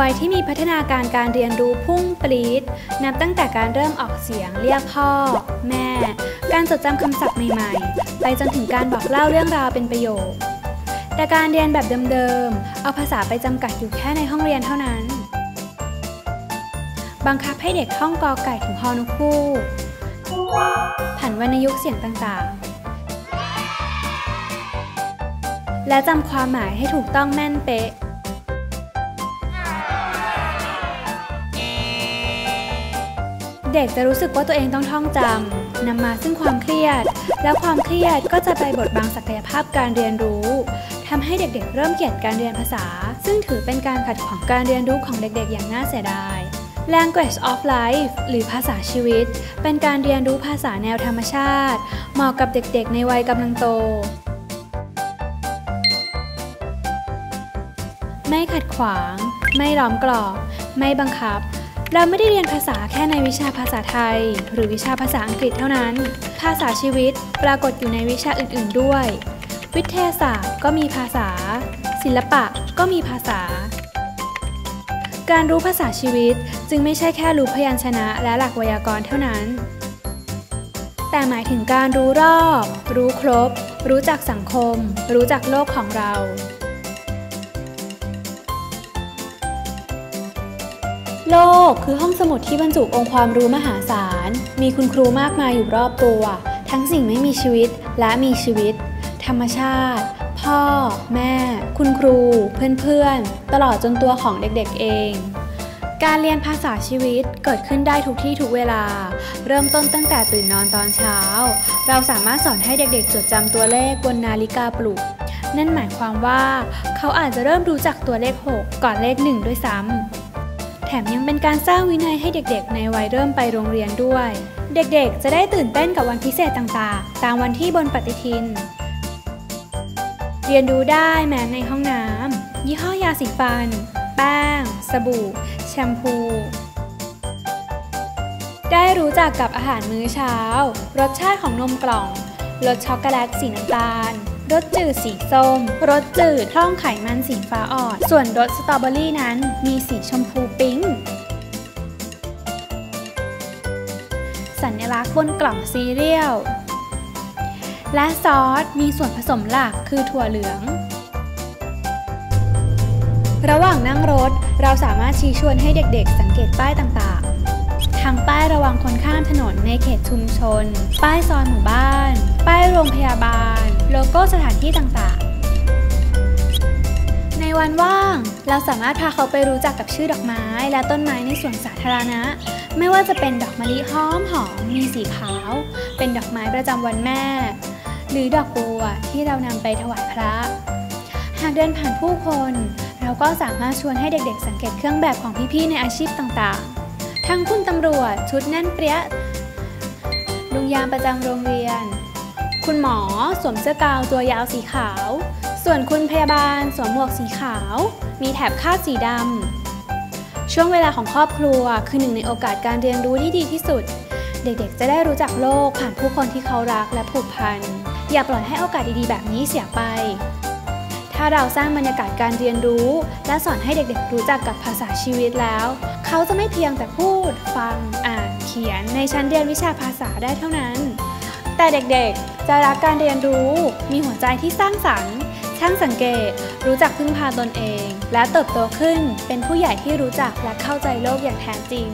วัยที่มีพัฒนาการการเรียนรู้พุ่งปรีดนับตั้งแต่การเริ่มออกเสียงเรียกพ่อ แม่ การจดจำคำศัพท์ใหม่ๆ ไปจนถึงการบอกเล่าเรื่องราวเป็นประโยค แต่การเรียนแบบเดิมๆ เอาภาษาไปจำกัดอยู่แค่ในห้องเรียนเท่านั้น บังคับให้เด็กท่องกอไก่ถึงฮอนุคู่ ผันวรรณยุกต์เสียงต่างๆและจำความหมายให้ถูกต้องแม่นเป๊ะ เด็กจะรู้สึกว่าตัวเองต้องท่องจำนำมาซึ่งความเครียด แล้วความเครียดก็จะไปบดบังศักยภาพการเรียนรู้ทำให้เด็กๆ เริ่มเกลียดการเรียนภาษา ซึ่งถือเป็นการขัดขวางการเรียนรู้ของเด็กๆ อย่างน่าเสียดาย Language of Life หรือภาษาชีวิต เป็นการเรียนรู้ภาษาแนวธรรมชาติ เหมาะกับเด็กๆ ในวัยกำลังโต ไม่ขัดขวาง ไม่ล้อมกรอบ ไม่บังคับ เราไม่ได้เรียนภาษาแค่ในวิชาภาษาไทย หรือวิชาภาษาอังกฤษเท่านั้น ภาษาชีวิตปรากฏอยู่ในวิชาอื่น ๆ ด้วย วิทยาศาสตร์ก็มีภาษา ศิลปะก็มีภาษา การรู้ภาษาชีวิตจึงไม่ใช่แค่รู้พยัญชนะและหลักไวยากรณ์เท่านั้น แต่หมายถึงการรู้รอบ รู้ครบ รู้จักสังคม รู้จักโลกของเรา โลกคือห้องสมุดที่บรรจุองค์ความรู้มหาศาล มีคุณครูมากมายอยู่รอบตัว ทั้งสิ่งไม่มีชีวิตและมีชีวิต ธรรมชาติ พ่อ แม่ คุณครู เพื่อนๆ ตลอดจนตัวของเด็กๆเอง การเรียนภาษาชีวิตเกิดขึ้นได้ทุกที่ทุกเวลา เริ่มต้นตั้งแต่ตื่นนอนตอนเช้า เราสามารถสอนให้เด็กๆ จดจำตัวเลขบนนาฬิกาปลุก นั่นหมายความว่า เขาอาจจะเริ่มรู้จักตัวเลข 6 ก่อนเลข 1 ด้วยซ้ำ แถมยังเป็นการสร้างวินัยให้เด็กๆ ในวัยเริ่มไปโรงเรียนด้วย เด็กๆ จะได้ตื่นเต้นกับวันพิเศษต่างๆ ตามวันที่บนปฏิทิน เรียนรู้ได้แม้ในห้องน้ำยี่ห้อยาสีฟัน แป้ง สบู่ แชมพู ได้รู้จักกับอาหารมื้อเช้า รสชาติของนมกล่อง รสช็อกโกแลตสีน้ำตาล รสจืดสีส้ม รสจืดท่องไขมันสีฟ้าอ่อน ส่วนรสสตรอเบอรี่นั้นมีสีชมพูปิ๊ง สัญลักษณ์บนกล่องซีเรียล และซอสมีส่วนผสมหลักคือถั่วเหลือง ระหว่างนั่งรถเราสามารถชี้ชวนให้เด็กๆ สังเกตป้ายต่างๆทั้งป้ายระวังคนข้ามถนนในเขตชุมชน ป้ายซอยหมู่บ้าน ป้ายโรงพยาบาล โลโก้สถานที่ต่างๆ ในวันว่าง เราสามารถพาเขาไปรู้จักกับชื่อดอกไม้ และต้นไม้ในสวนสาธารณะ ไม่ว่าจะเป็นดอกมะลิหอมหอมมีสีขาว เป็นดอกไม้ประจำวันแม่ หรือดอกบัวที่เรานำไปถวายพระ หากเดินผ่านผู้คน เราก็สามารถชวนให้เด็กๆ สังเกตเครื่องแบบของพี่ๆในอาชีพต่างๆ ทั้งคุณตำรวจชุดแน่นเปรี้ยลุงยามประจำโรงเรียน คุณหมอสวมเสื้อกาวตัวยาวสีขาว ส่วนคุณพยาบาลสวมหมวกสีขาว มีแถบคาดสีดำ ช่วงเวลาของครอบครัวคือหนึ่งในโอกาสการเรียนรู้ที่ดีที่สุด เด็กๆ จะได้รู้จักโลกผ่านผู้คนที่เขารักและผูกพัน อย่าปล่อยให้โอกาสดีๆ แบบนี้เสียไป ถ้าเราสร้างบรรยากาศการเรียนรู้ และสอนให้เด็กๆ รู้จักกับภาษาชีวิตแล้ว เขาจะไม่เพียงแต่พูด ฟัง อ่าน เขียนในชั้นเรียนวิชาภาษาได้เท่านั้น แต่เด็กๆ จะรักการเรียนรู้ มีหัวใจที่สร้างสรรค์ ช่างสังเกต รู้จักพึ่งพาตนเอง และเติบโตขึ้นเป็นผู้ใหญ่ที่รู้จักและเข้าใจโลกอย่างแท้จริง